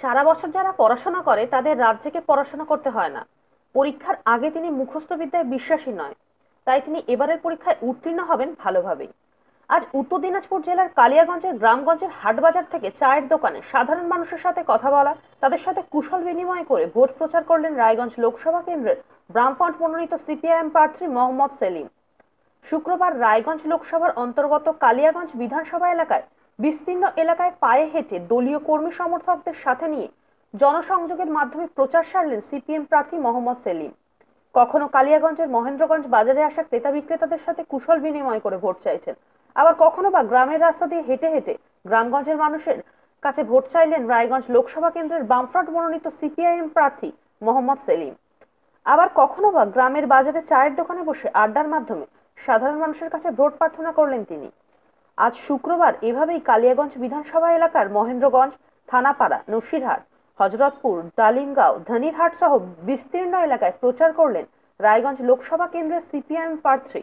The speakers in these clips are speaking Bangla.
সারা বছর যারা পড়াশোনা করে, তাদের রাজ্যকে পড়াশোনা করতে হয় না। পরীক্ষার আগে তিনি মুখস্থ বিদ্যায় বিশ্বাসী নয়। তাই তিনি এবারের পরীক্ষায় উত্তীর্ণ হবেন ভালোভাবেই। আজ উত্তর দিনাজপুর জেলার কালিয়াগঞ্জের গ্রামগঞ্জের হাটবাজার থেকে চায়ের দোকানে সাধারণ মানুষের সাথে কথা বলা, তাদের সাথে কুশল বিনিময় করে ভোট প্রচার করলেন রায়গঞ্জ লোকসভা কেন্দ্রের ব্রামফ্রন্ট মনোনীত সিপিআইএম প্রার্থী মোহাম্মদ সেলিম। শুক্রবার রায়গঞ্জ লোকসভার অন্তর্গত কালিয়াগঞ্জ বিধানসভা এলাকায় বিস্তীর্ণ এলাকায় পায়ে হেঁটে দলীয় কর্মী সমর্থকদের সাথে নিয়ে জনসংযোগের মাধ্যমে প্রচার সারলেন সিপিএম প্রার্থী মোহাম্মদ সেলিম। কখনো কালিয়াগঞ্জের মহেন্দ্রগঞ্জ বাজারে আসা ক্রেতা বিক্রেতাদের সাথে কুশল বিনিময় করে ভোট চাইছেন। আবার কখনো বা গ্রামের রাস্তা দিয়ে হেঁটে হেঁটে গ্রামগঞ্জের মানুষের কাছে ভোট চাইলেন রায়গঞ্জ লোকসভা কেন্দ্রের বামফ্রন্ট মনোনীত সিপিআইএম প্রার্থী মোহাম্মদ সেলিম। আবার কখনো বা গ্রামের বাজারে চায়ের দোকানে বসে আড্ডার মাধ্যমে সাধারণ মানুষের কাছে ভোট প্রার্থনা করলেন তিনি। আজ শুক্রবার এভাবেই কালিয়াগঞ্জ বিধানসভা এলাকার মহেন্দ্রগঞ্জ থানাপাড়া নসিরহাট হজরতপুর ডালিমগাঁও ধানিরহাট সহ বিস্তীর্ণ এলাকায় প্রচার করলেন রায়গঞ্জ লোকসভা কেন্দ্রের সিপিআইএম প্রার্থী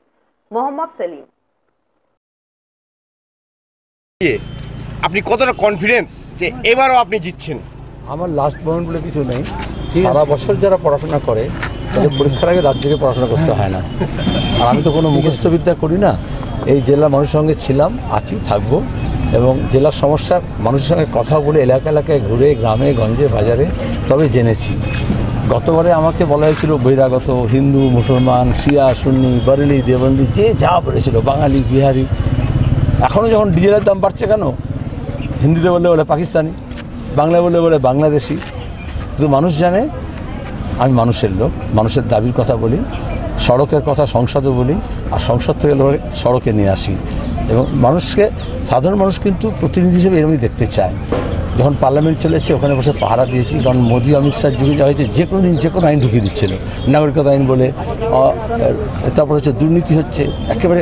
মোহাম্মদ সেলিম। আপনি কতটা কনফিডেন্স যে এবারও আপনি জিতছেন? আমার লাস্ট মোমেন্ট বলে কিছু নেই। সারা বছর যারা পড়াশোনা করে তাদের পরীক্ষার আগে রাজ্যকে পড়াশোনা করতে হয় না। আর আমি তো কোনো মুখস্থ বিদ্যা করি না। এই জেলার মানুষের সঙ্গে ছিলাম, আছি, থাকব এবং জেলার সমস্যা মানুষের সঙ্গে কথা বলে এলাকা এলাকায় ঘুরে গ্রামে, গঞ্জে, বাজারে তবে জেনেছি। গতবারে আমাকে বলা হয়েছিল, বহিরাগত, হিন্দু, মুসলমান, শিয়া, সুন্নি, বরেলি দেবন্দি যে যা বলেছিল, বাঙালি, বিহারি। এখনও যখন ডিজেলের দাম বাড়ছে কেন? হিন্দিতে বললে বলে পাকিস্তানি বাংলা বললে বলে বাংলাদেশি। কিন্তু মানুষ জানে, আমি মানুষের লোক, মানুষের দাবির কথা বলি। সড়কের কথা সংসদে বলি আর সংসদ থেকে লড়ে সড়কে নিয়ে আসি। এবং মানুষকে সাধারণ মানুষ কিন্তু প্রতিনিধি হিসেবে এরকমই দেখতে চায়। যখন পার্লামেন্ট চলেছে ওখানে বসে পাহারা দিয়েছি কারণ মোদী অমিত শাহ যুগে যা হয়েছে যে কোনো দিন যে কোনো আইন ঢুকিয়ে দিচ্ছিল। নাগরিকতা আইন বলে তারপর হচ্ছে দুর্নীতি হচ্ছে একেবারে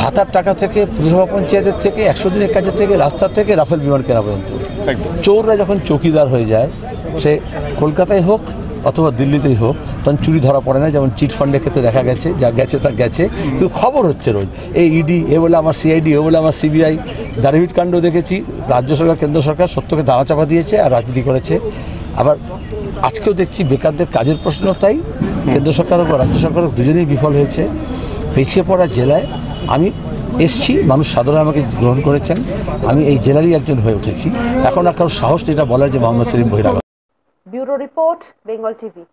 ভাতার টাকা থেকে পুরসভা পঞ্চায়েতের থেকে একশো দিনের কাজের থেকে রাস্তার থেকে রাফেল বিমান কেনা পর্যন্ত। চোররা যখন চৌকিদার হয়ে যায় সে কলকাতায় হোক অথবা দিল্লিতেই হোক, তখন চুরি ধরা পড়ে না, যেমন চিট ফান্ডের ক্ষেত্রে দেখা গেছে, যা গেছে তা গেছে, কিন্তু খবর হচ্ছে রোজ। এই ইডি এ বলে আমার সিআইডি এ বলে আমার সিবিআই দারিভিট কাণ্ড দেখেছি, রাজ্য সরকার, কেন্দ্র সরকার সত্যকে দাওয়া চাপা দিয়েছে আর রাজনীতি করেছে। আবার আজকেও দেখছি বেকারদের কাজের প্রশ্ন তাই, কেন্দ্র সরকার হোক রাজ্য সরকার দুজনেই বিফল হয়েছে। পিছিয়ে পড়া জেলায় আমি এসছি, মানুষ সাধারণ আমাকে গ্রহণ করেছেন, আমি এই জেলারই একজন হয়ে উঠেছি। এখন আর কারোর সাহস এটা বলার যে মোহাম্মদ সেলিম বহিরাগত। Bureau report Bengal TV